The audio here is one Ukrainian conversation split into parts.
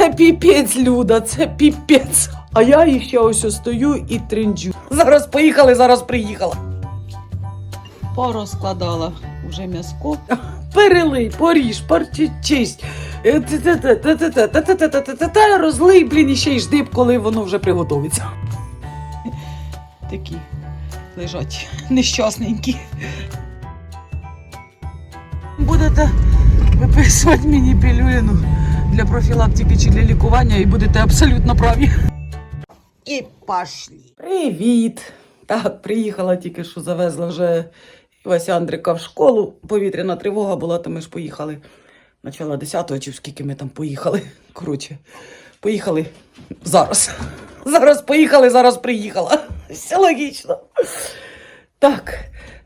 Це піпець, Люда, це піпець. А я іще ось стою і тринджу. Зараз поїхали, зараз приїхала. Порозкладала уже м'язко. Перелий, поріж, порчисть. Розлий, блін, і ще й жди, коли воно вже приготовиться. Такі лежать нещасненькі. Будете виписувати мені пілюліну для профілактики чи для лікування і будете абсолютно праві. І пошли. Привіт! Так, приїхала тільки що завезла вже Вася Андрика в школу. Повітряна тривога була, то ми ж поїхали. Начала 10-го, чи скільки ми там поїхали. Коротше, поїхали зараз. Зараз поїхали, зараз приїхала. Все логічно. Так,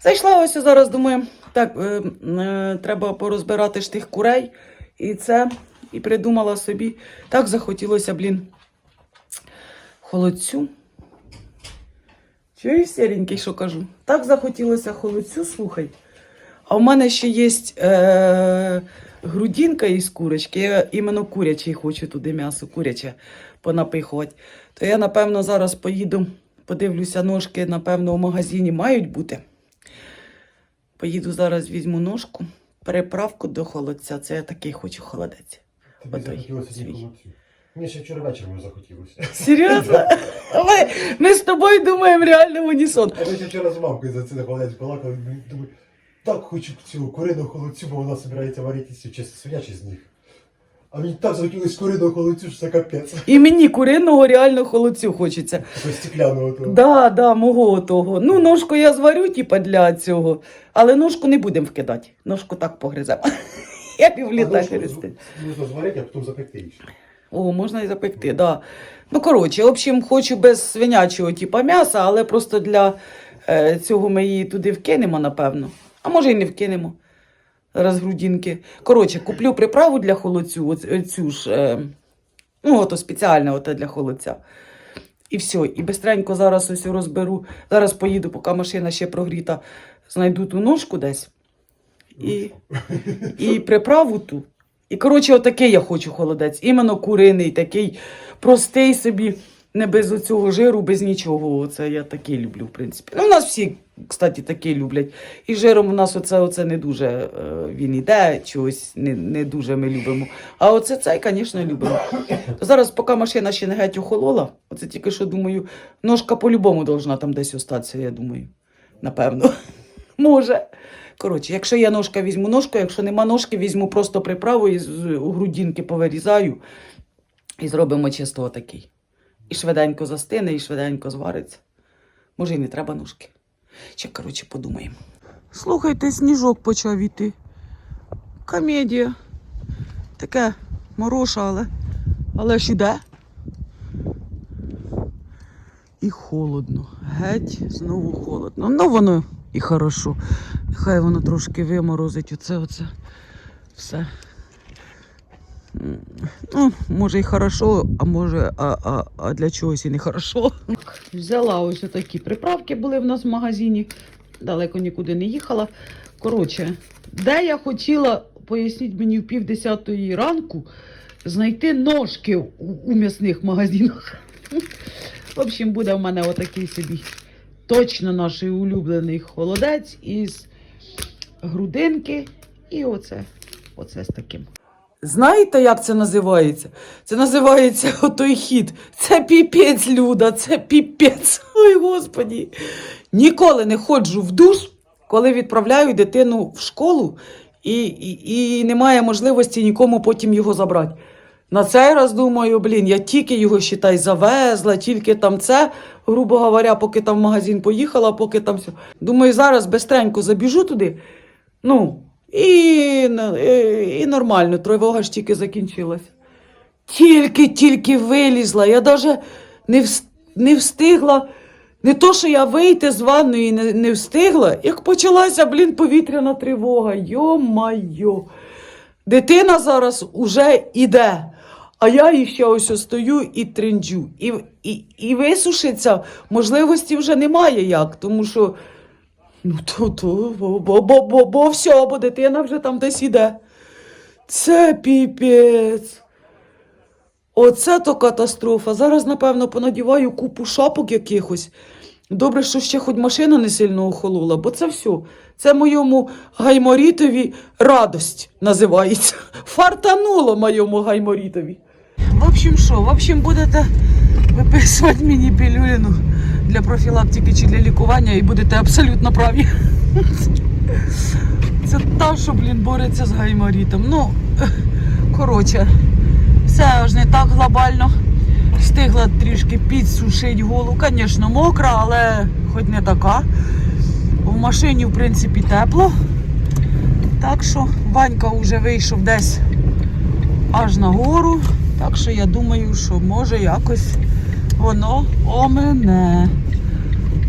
зайшла ось зараз, думаю, так, е, е, треба порозбирати ж тих курей. І це, і придумала собі. Так захотілося, блін, холодцю. Чуєш, серенький, що кажу? Так захотілося холодцю, слухай. А в мене ще є е, грудинка із курочки. Я іменно курячий хочу туди м'ясо, куряче понапихувати. То я, напевно, зараз поїду, подивлюся, ножки, напевно, в магазині мають бути. Поїду зараз, візьму ножку, переправку до холодця. Це я такий хочу холодець. Тобі Отой, захотілося свій. тільки. Мені ще вчора вечором захотілося. Серйозно? Ми, ми з тобою думаємо реально в унісон. А ми ще вчора з мамкою за це холодець балакали. Думаю, так хочу цю курину холодцю, бо вона збирається варитися чи свинячі з них. А мені так захотілося куриного холодцю, що це капець. І мені куриного реально холодцю хочеться. Такого стекляного того. Да, да, мого того. Ну, ножку я зварю, типа, для цього, але ножку не будемо вкидати. Ножку так погриземо. Я люблю А так ножку гризти. з- Можна зварити, а потім запекти їх. О, можна і запекти, да. Ну, коротше, в общем, хочу без свинячого типа м'яса, але просто для е, цього ми її туди вкинемо, напевно. А може і не вкинемо. Зараз грудинки. Коротше, куплю приправу для холодцю, оц- оцю ж, е, ну, ото спеціальне ото для холодця. І все. І бистренько зараз ось розберу. Зараз поїду, поки машина ще прогріта, знайду ту ножку десь. І, і приправу ту. І, коротше, отакий я хочу холодець. Іменно куриний, такий простий собі, не без оцього жиру, без нічого. Оце я такий люблю, в принципі. Ну, у нас всі, кстати, такі люблять. І жиром у нас оце, оце не дуже е, він іде, чогось не, не дуже ми любимо. А оце цей, звісно, любимо. То зараз, поки машина ще не геть охолола, оце тільки що думаю, ножка по-любому должна там десь остатися, я думаю. Напевно. Може. Коротше, якщо є ножка, візьму ножку, якщо нема ножки, візьму просто приправу і з у грудинки повирізаю і зробимо чисто отакий. І швиденько застине, і швиденько звариться. Може, і не треба ножки. Ще, коротше, подумаємо. Слухайте, сніжок почав іти. Комедія. Таке мороша, але, але ж іде. І холодно. Геть, знову холодно. Ну, воно і хорошо. Нехай воно трошки виморозить оце, оце все. Ну, може і хорошо, а може, а, а, а для чогось і не хорошо. Взяла ось такі приправки були в нас в магазині. Далеко нікуди не їхала. Коротше, де я хотіла, поясніть мені в пів десятої ранку, знайти ножки у, у м'ясних магазинах. В общем, буде в мене отакий собі точно наш улюблений холодець із грудинки. І оце, оце з таким. Знаєте, як це називається? Це називається отой хід. Це піпець, Люда, це піпець. Ой, господі. Ніколи не ходжу в душ, коли відправляю дитину в школу, і, і, і немає можливості нікому потім його забрати. На цей раз думаю, блін, я тільки його считай, завезла, тільки там це, грубо говоря, поки там в магазин поїхала, поки там все. Думаю, зараз бистренько забіжу туди. Ну, і, і, і нормально, тривога ж тільки закінчилась. Тільки-тільки вилізла. Я навіть не, вс- не встигла. Не то, що я вийти з ванної не, не встигла, як почалася, блін, повітряна тривога. Йо-майо. Дитина зараз уже іде. А я ще ось стою і тринджу. І, і, і висушиться можливості вже немає як, тому що ну то, то бо, бо, бо, бо все, бо дитина вже там десь іде. Це піпець. Оце то катастрофа. Зараз, напевно, понадіваю купу шапок якихось. Добре, що ще хоч машина не сильно охолола, бо це все. Це моєму гайморітові радость називається. Фартануло моєму гайморітові. В общем, що? В общем, будете виписувати мені пілюліну для профілактики чи для лікування і будете абсолютно праві. Це та, що, блін, бореться з гайморітом. Ну, коротше, все аж не так глобально. Встигла трішки підсушити голову. Звісно, мокра, але хоч не така. В машині, в принципі, тепло. Так що Ванька вже вийшов десь аж на гору. Так що я думаю, що може якось воно омене.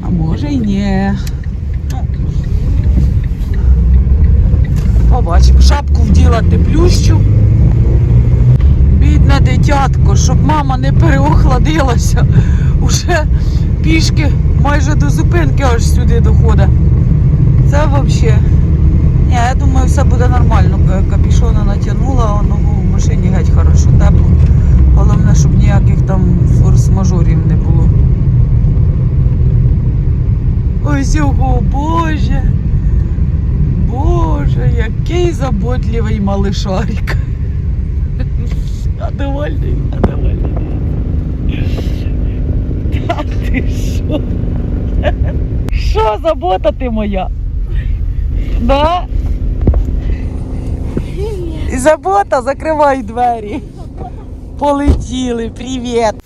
А може й ні. Ну, побачимо. Шапку вділа теплющу. Бідне дитятко, щоб мама не переохладилася. Уже пішки майже до зупинки аж сюди доходить. Це взагалі. Я думаю, все буде нормально. Ка- Капішона натягнула, воно машині геть хорошо тепло. Головне, щоб ніяких там форс-мажорів не було. Ось його, Боже. Боже, який заботливий малишарик. А довольний. Та ти що? Що забота ти моя? Да? Забота, закривай двері. Полетіли, привіт.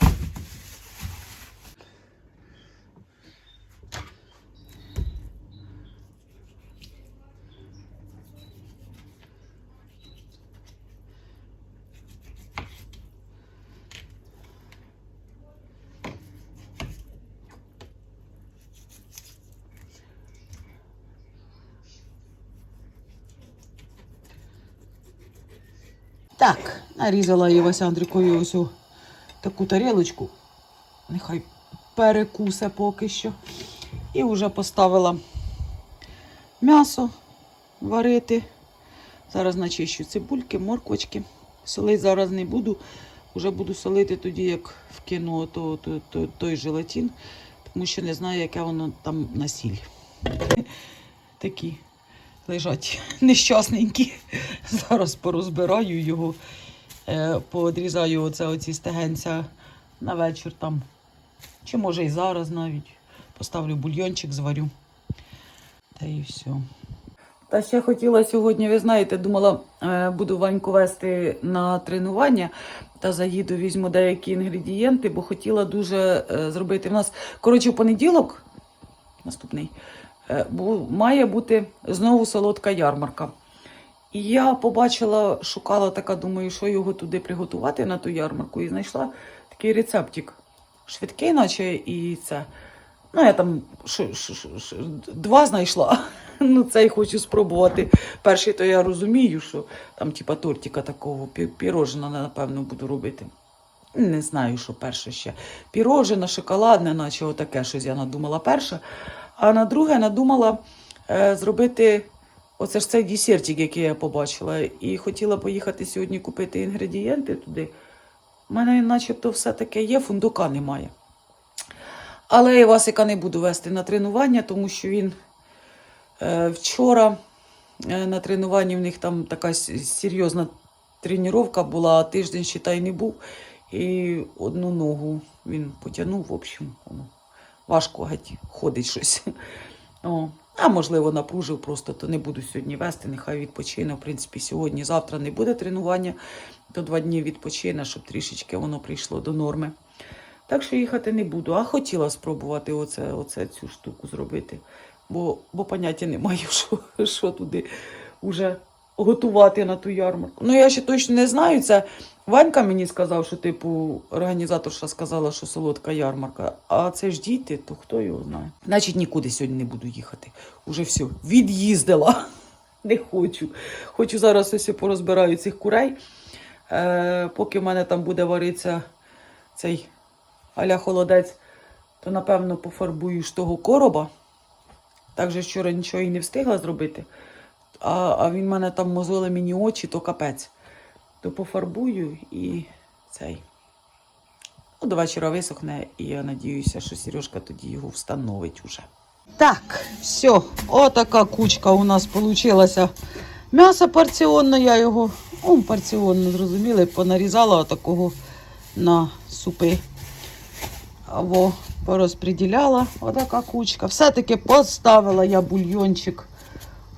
Так, нарізала я Васяндрикою ось у таку тарілочку. Нехай перекусе поки що. І вже поставила м'ясо варити. Зараз начищу цибульки, морквочки. Солити зараз не буду. Уже буду солити тоді, як вкину то, то, то, той желатин, тому що не знаю, яке воно там на сіль. Такі лежать нещасненькі. Зараз порозбираю його, е, поодрізаю оце оці стегенця на вечір там. Чи може і зараз навіть. Поставлю бульйончик, зварю. Та і все. Та ще хотіла сьогодні, ви знаєте, думала, е, буду Ваньку вести на тренування та заїду, візьму деякі інгредієнти, бо хотіла дуже е, зробити. У нас, коротше, в понеділок, наступний, має бути знову солодка ярмарка. І я побачила, шукала така, думаю, що його туди приготувати на ту ярмарку, і знайшла такий рецептик. Швидкий, наче і це. Ну, я там ш, ш, ш, ш, два знайшла. Ну, цей хочу спробувати. Перший, то я розумію, що там, типа, тортика такого, пі- пірожина, напевно, буду робити. Не знаю, що перше ще. Пірожина, шоколадне, наче отаке щось я надумала перше. А на друге надумала е, зробити оце ж цей десертик, який я побачила. І хотіла поїхати сьогодні купити інгредієнти туди. У мене начебто все таке є, фундука немає. Але я Васика не буду вести на тренування, тому що він е, вчора е, на тренуванні в них там така серйозна тренування була, а тиждень, считай, не був. І одну ногу він потягнув, в общем, важко геть ходить щось. О. А можливо, напружив просто, то не буду сьогодні вести, нехай відпочине. В принципі, сьогодні, завтра не буде тренування, то два дні відпочине, щоб трішечки воно прийшло до норми. Так що їхати не буду. А хотіла спробувати оце, оце цю штуку зробити. Бо, бо поняття не маю, що, що туди вже готувати на ту ярмарку. Ну, я ще точно не знаю. Це Ванька мені сказав, що, типу, організаторша сказала, що солодка ярмарка. А це ж діти, то хто його знає. Значить, нікуди сьогодні не буду їхати. Уже все, від'їздила. Не хочу. Хочу зараз ось порозбираю цих курей. Е, поки в мене там буде варитися цей аля холодець, то напевно пофарбую ж того короба. Так же вчора нічого і не встигла зробити. А, а він мене там мозоле мені очі, то капець. То пофарбую і цей. Ну, до вечора висохне, і я надіюся, що Сережка тоді його встановить уже. Так, все, отака кучка у нас вийшла. М'ясо порціонне, я його, ну, порціонно, зрозуміли, понарізала отакого на супи. Або порозподіляла отака кучка. Все-таки поставила я бульйончик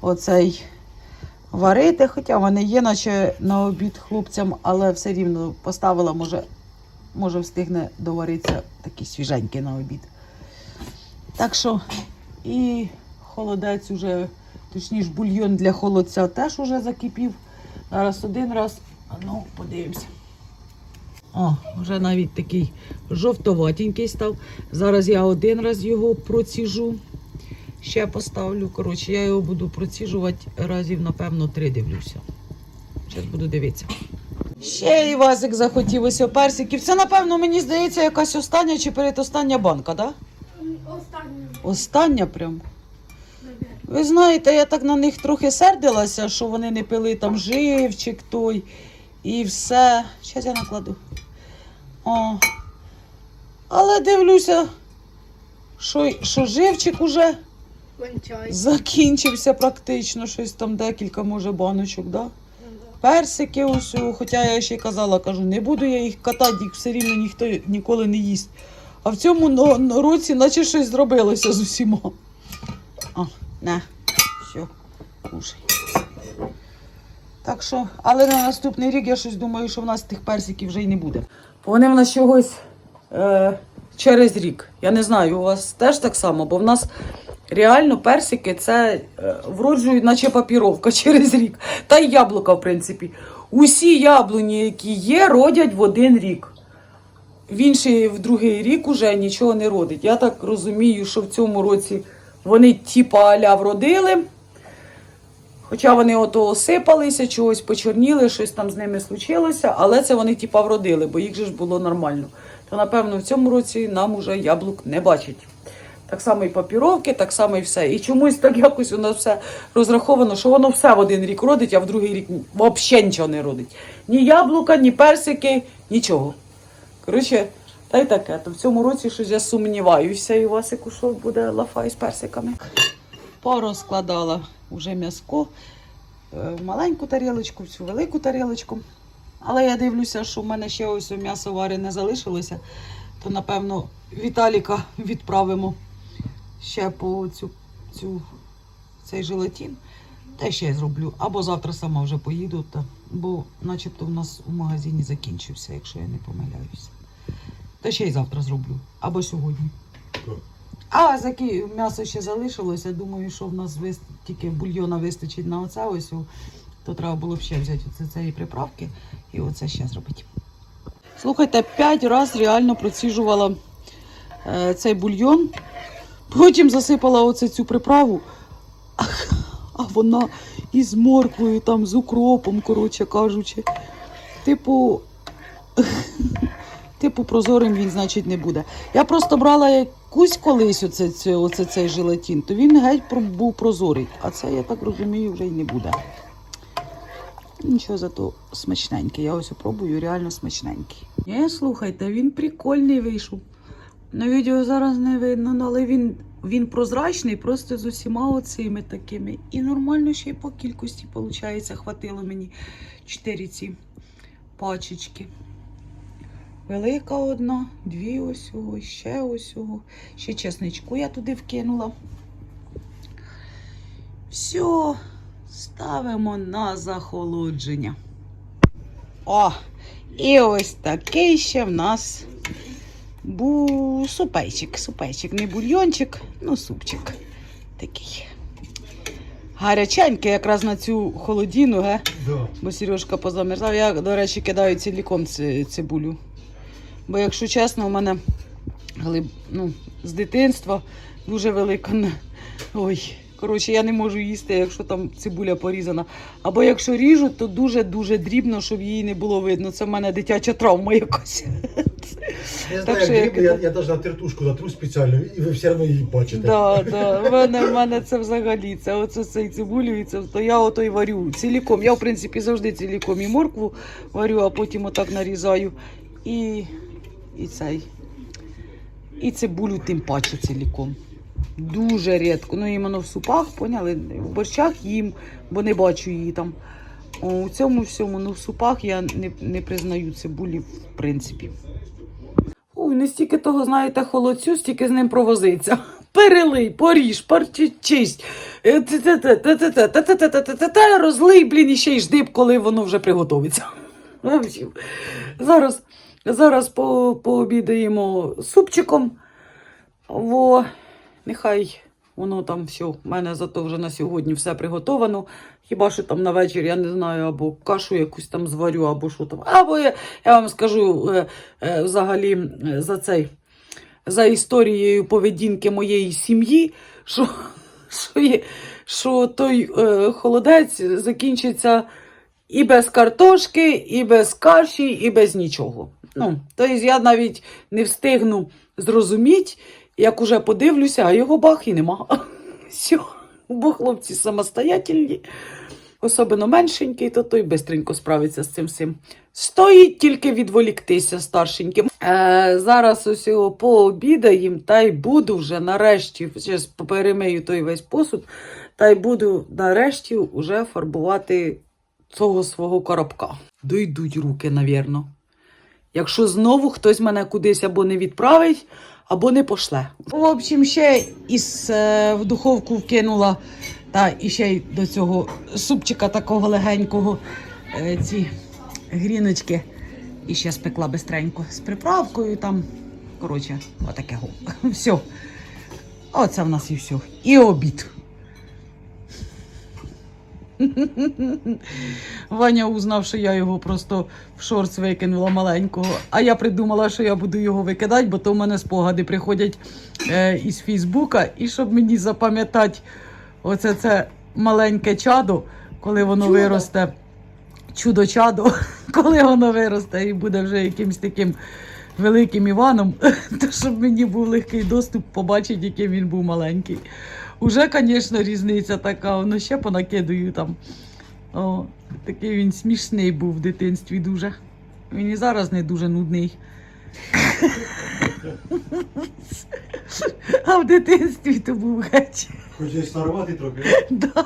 оцей варити, хоча вони є, наче на обід хлопцям, але все рівно поставила, може, може встигне доваритися такий свіженький на обід. Так що і холодець уже, точніше, бульйон для холодця теж уже закипів. Зараз один раз, а ну, подивимося. О, вже навіть такий жовтоватенький став. Зараз я один раз його проціжу. Ще поставлю. Коротше, я його буду проціжувати разів, напевно, три дивлюся. Зараз буду дивитися. Ще Івасик захотів ось персиків. Це, напевно, мені здається, якась остання чи передостання банка, так? Да? Останній. Остання прям. Ви знаєте, я так на них трохи сердилася, що вони не пили там живчик той і все. Щас я накладу. О. Але дивлюся, що, що живчик уже Кончай. закінчився практично. Щось там декілька, може, баночок, да? Персики ось, хоча я ще й казала, кажу, не буду я їх катати, їх все рівно ніхто ніколи не їсть. А в цьому но році наче щось зробилося з усіма. О, на, все, кушай. Так що, але на наступний рік я щось думаю, що в нас тих персиків вже й не буде. Вони в нас чогось е, через рік. Я не знаю, у вас теж так само, бо в нас реально персики це е, вроджують, наче папіровка через рік. Та й яблука, в принципі. Усі яблуні, які є, родять в один рік. В інший, в другий рік уже нічого не родить. Я так розумію, що в цьому році вони типа аля вродили. Хоча вони ото осипалися, чогось почорніли, щось там з ними случилося, але це вони типа вродили, бо їх же ж було нормально. То напевно в цьому році нам уже яблук не бачать. Так само і папіровки, так само і все. І чомусь так якось у нас все розраховано, що воно все в один рік родить, а в другий рік взагалі нічого не родить. Ні яблука, ні персики, нічого. Коротше, та й таке. То в цьому році щось я сумніваюся, і у вас що буде лафа із персиками. Порозкладала вже м'язко е, в маленьку тарілочку, в цю велику тарілочку. Але я дивлюся, що в мене ще ось м'ясо варене залишилося, то напевно Віталіка відправимо ще по цю, цю, цей желатин. Та ще я зроблю. Або завтра сама вже поїду, та, бо начебто в нас у магазині закінчився, якщо я не помиляюся. Та ще й завтра зроблю. Або сьогодні. А заки м'ясо ще залишилося, думаю, що в нас вис... тільки бульйона вистачить на оце ось, то треба було б ще взяти оце цієї приправки і оце ще зробити. Слухайте, п'ять разів реально проціжувала е, цей бульйон, потім засипала оце цю приправу, а, вона із морквою, там, з укропом, коротше кажучи. Типу, типу, прозорим він, значить, не буде. Я просто брала якусь колись оце, це, оце, цей желатин, то він геть був прозорий. А це, я так розумію, вже й не буде. Нічого зато смачненький. Я ось пробую, реально смачненький. Ні, слухайте, він прикольний вийшов. На відео зараз не видно, ну, але він, він прозрачний, просто з усіма оцими такими. І нормально ще й по кількості, виходить, хватило мені чотири ці пачечки. Велика одна, дві осього, ще ось ого. Ще чесничку я туди вкинула. Все, ставимо на захолодження. О, і ось такий ще в нас був супейчик. Супейчик, не бульйончик, ну супчик такий. Гаряченький якраз на цю холодіну, ге? Да. Бо Сережка позамерзав. Я, до речі, кидаю ціліком цибулю. Бо, якщо чесно, у мене глиб, ну, з дитинства дуже велика. Ой, коротше, я не можу їсти, якщо там цибуля порізана. Або якщо ріжу, то дуже-дуже дрібно, щоб її не було видно. Це в мене дитяча травма якась. Я знаю, що як я я, я навіть на тертушку натру спеціально, і ви все одно її бачите. Да, да. В мене, в мене це взагалі. Це оце цей цибулю, і це то я ото й варю ціліком. Я, в принципі, завжди ціліком і моркву варю, а потім отак нарізаю. І і цей. І цибулю тим паче ціліком. Дуже рідко. Ну, іменно в супах, поняли? В борщах їм, бо не бачу її там. О, у цьому всьому, ну в супах я не, не признаю цибулі, в принципі ой, не стільки того, знаєте, холодцю, стільки з ним провозиться. Перелий, поріж, парчичись, розлий, блін, і ще й ждиб, коли воно вже приготовиться. Зараз зараз пообідаємо супчиком. Во, Нехай воно там все. У мене зато вже на сьогодні все приготовано. Хіба що там на вечір, я не знаю, або кашу якусь там зварю, або що там. Або я, я вам скажу е, е, взагалі е, за цей. За історією поведінки моєї сім'ї, що, що, є, що той холодець закінчиться і без картошки, і без каші, і без нічого. Ну, тобто я навіть не встигну зрозуміти, як уже подивлюся, а його бах і нема. Все, бо хлопці самостоятельні, особливо меншенький, то той бистренько справиться з цим всім. Стоїть тільки відволіктися старшеньким. Е, зараз ось його пообідаємо, та й буду вже нарешті, зараз перемию той весь посуд, та й буду нарешті вже фарбувати цього свого коробка. Дойдуть руки, навірно. Якщо знову хтось мене кудись або не відправить, або не пошле. В общем, ще із е, в духовку вкинула, та і ще й до цього супчика такого легенького е, ці гріночки. І ще спекла бистренько з приправкою там. Коротше, отаке. Все. Оце в нас і все. І обід. Ваня узнав, що я його просто в шорт викинула маленького. А я придумала, що я буду його викидати, бо то в мене спогади приходять е, із Фейсбука. І щоб мені запам'ятати оце це маленьке чадо, коли воно Чудо. виросте. Чудо-чадо, коли воно виросте і буде вже якимсь таким великим Іваном, то щоб мені був легкий доступ побачити, яким він був маленький. Уже, звісно, різниця така, воно ще понакидаю там. О, такий він смішний був в дитинстві дуже. Він і зараз не дуже нудний. А в дитинстві то був геть. Хочеш старувати трохи? Да.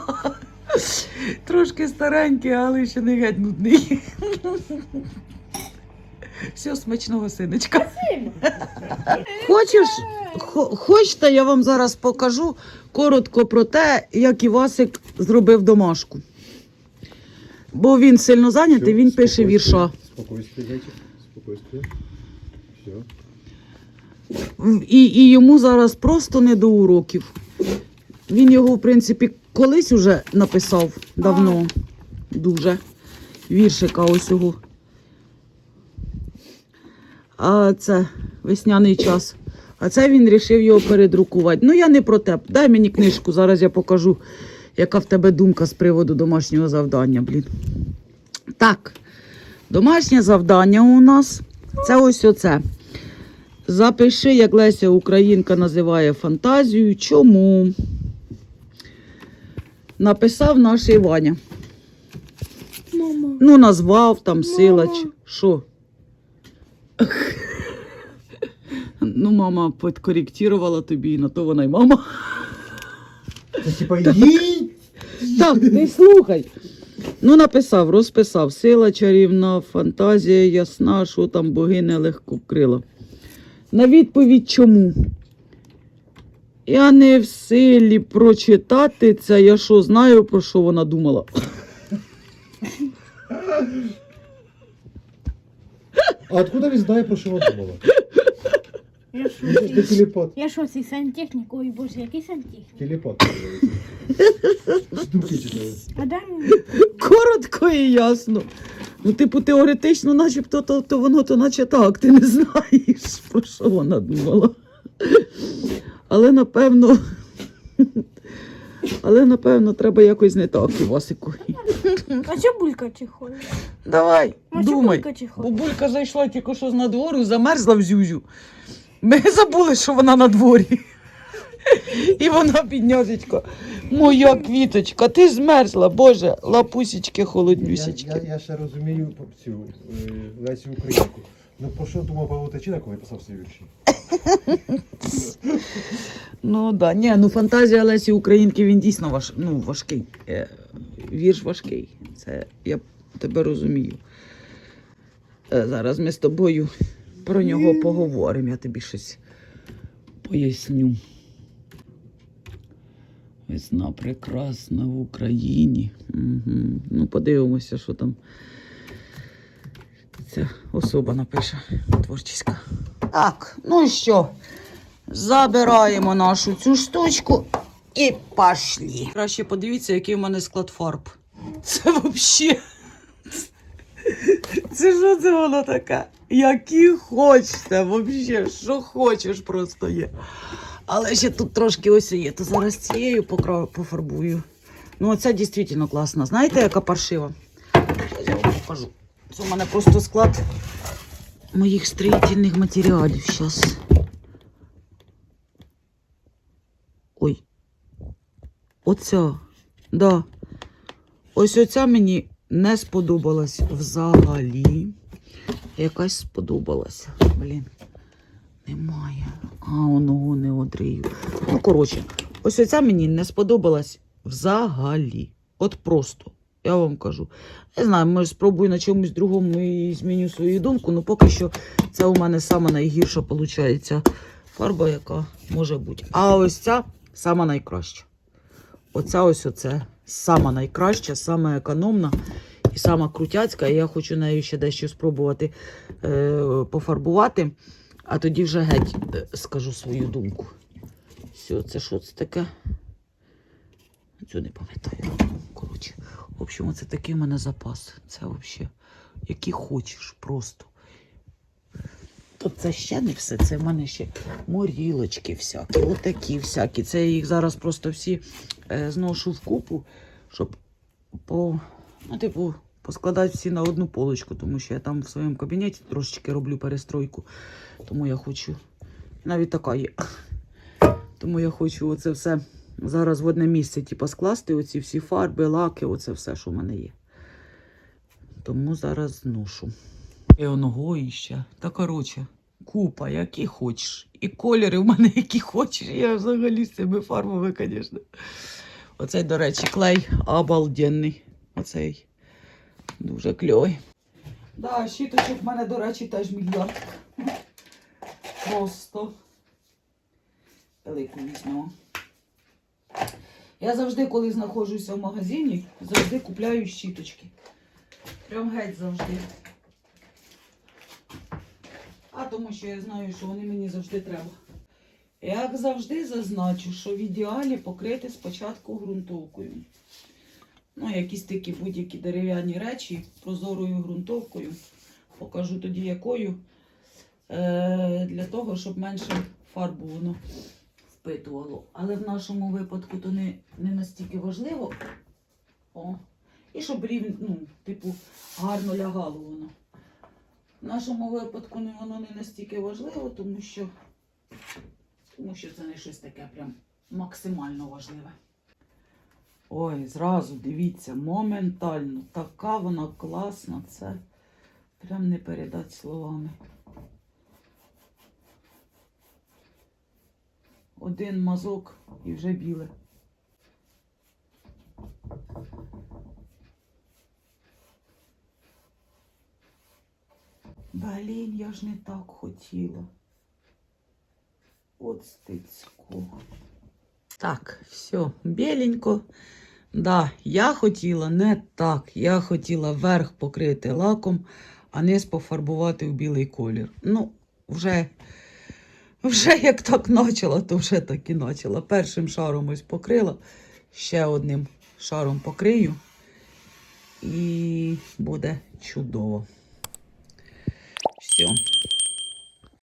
Трошки старенький, але ще не геть нудний. Все, смачного синочка. Хочеш, хо- хочете, я вам зараз покажу коротко про те, як Івасик зробив домашку. Бо він сильно зайнятий, він пише вірша. Спокойствие, зайчик. Спокойствие. Все. І, і йому зараз просто не до уроків. Він його, в принципі, колись уже написав давно. Дуже. Віршика ось його. А це весняний час. А це він вирішив його передрукувати. Ну, я не про те. Дай мені книжку, зараз я покажу, яка в тебе думка з приводу домашнього завдання, блін. Так, домашнє завдання у нас це ось оце. Запиши, як Леся Українка називає фантазію. Чому? Написав наш Іваня. Мама. Ну, назвав там силач. Що? Ну, мама підкоректувала тобі, і на то вона й мама. Це типа їй. Так, ти слухай. Ну, написав, розписав. Сила чарівна, фантазія ясна, що там богиня легко вкрила. На відповідь чому? Я не в силі прочитати це, я що знаю, про що вона думала. А откуда він знає, про що вона думала? Я що? Ти телепат. Я що, цей сантехнік? Ой, боже, який сантехнік? Телепат. Читає. А дай мені. Коротко і ясно. Ну, типу, теоретично, начебто, то, то воно то наче так, ти не знаєш, про що вона думала. Але напевно. Але напевно треба якось не так, Івасику. А що булька чихає? Давай, А думай. булька чихає? Бабулька зайшла тільки що з надвору, замерзла в зюзю. Ми забули, що вона на дворі. І вона, біднязечка, моя квіточка, ти змерзла, Боже, лапусічки, Я, холоднюсічки. я, я ще розумію цю е, Лесю Українку. Ну, про що думав Павло Тичина, коли писав свої вірші? Ну да, ні, ну фантазія Лесі Українки він дійсно важ, ну, важкий. Е, вірш важкий. Це я тебе розумію. Е, зараз ми з тобою про нього поговоримо, я тобі щось поясню. Весна прекрасна в Україні. Угу. Ну, подивимося, що там ця особа напише творчіська. Так, ну і що? Забираємо нашу цю штучку і пошли. Краще подивіться, який в мене склад фарб. Це взагалі. Це що це воно таке? Які хочете, взагалі, що хочеш просто є. Але ще тут трошки ось є. То зараз цією пофарбую. Ну, оця дійсно класна. Знаєте, яка паршива? Щас я вам покажу. Це у мене просто склад моїх строїтельних матеріалів. Зараз. Ой. Оця. Да. Ось оця мені не сподобалась взагалі. Якась сподобалася. Блін. Немає. А, оного не одрію. Ну, коротше, ось оця мені не сподобалась взагалі. От просто. Я вам кажу. Не знаю, може спробую на чомусь другому і зміню свою думку, але поки що це у мене сама найгірша виходить фарба, яка може бути. А ось ця сама найкраща. Оця ось оце сама найкраща, сама економна і сама крутяцька. І я хочу нею ще дещо спробувати е, пофарбувати, а тоді вже геть е, скажу свою думку. Все, це що це таке? Цю не пам'ятаю. Коротше, в общем, це такий у мене запас. Це взагалі, який хочеш просто. То це ще не все. Це в мене ще морілочки всякі, отакі всякі. Це я їх зараз просто всі е, зношу в купу, щоб по, ну, типу, поскладати всі на одну полочку, тому що я там в своєму кабінеті трошечки роблю перестройку. Тому я хочу. Навіть така є. Тому я хочу оце все зараз в одне місце, типу, скласти оці всі фарби, лаки, оце все, що в мене є. Тому зараз зношу. І оного іще. Та коротше, купа, які хочеш. І кольори в мене які хочеш. Я взагалі з цими фарбами, звісно. Оцей, до речі, клей обалденний. Оцей дуже кльовий. Да, щіточок в мене, до речі, теж мільярд. Просто велику візьмемо. Я завжди, коли знаходжуся в магазині, завжди купляю щіточки. Прям геть завжди. А тому що я знаю, що вони мені завжди треба. Як завжди зазначу, що в ідеалі покрити спочатку ґрунтовкою. Ну, якісь такі будь-які дерев'яні речі прозорою ґрунтовкою. Покажу тоді якою. Е, для того, щоб менше фарбу воно впитувало. Але в нашому випадку то не, не настільки важливо. О. І щоб рівно, ну, типу, гарно лягало воно. В нашому випадку воно не настільки важливо, тому що, тому що це не щось таке прям максимально важливе. Ой, зразу дивіться, моментально. Така вона класна, це прям не передати словами. Один мазок і вже біле. Блін, я ж не так хотіла. От стицько. Так, все, біленько. Да, я хотіла не так. Я хотіла верх покрити лаком, а низ пофарбувати в білий колір. Ну, вже, вже як так почала, то вже так і почала. Першим шаром ось покрила, ще одним шаром покрию. І буде чудово. Все.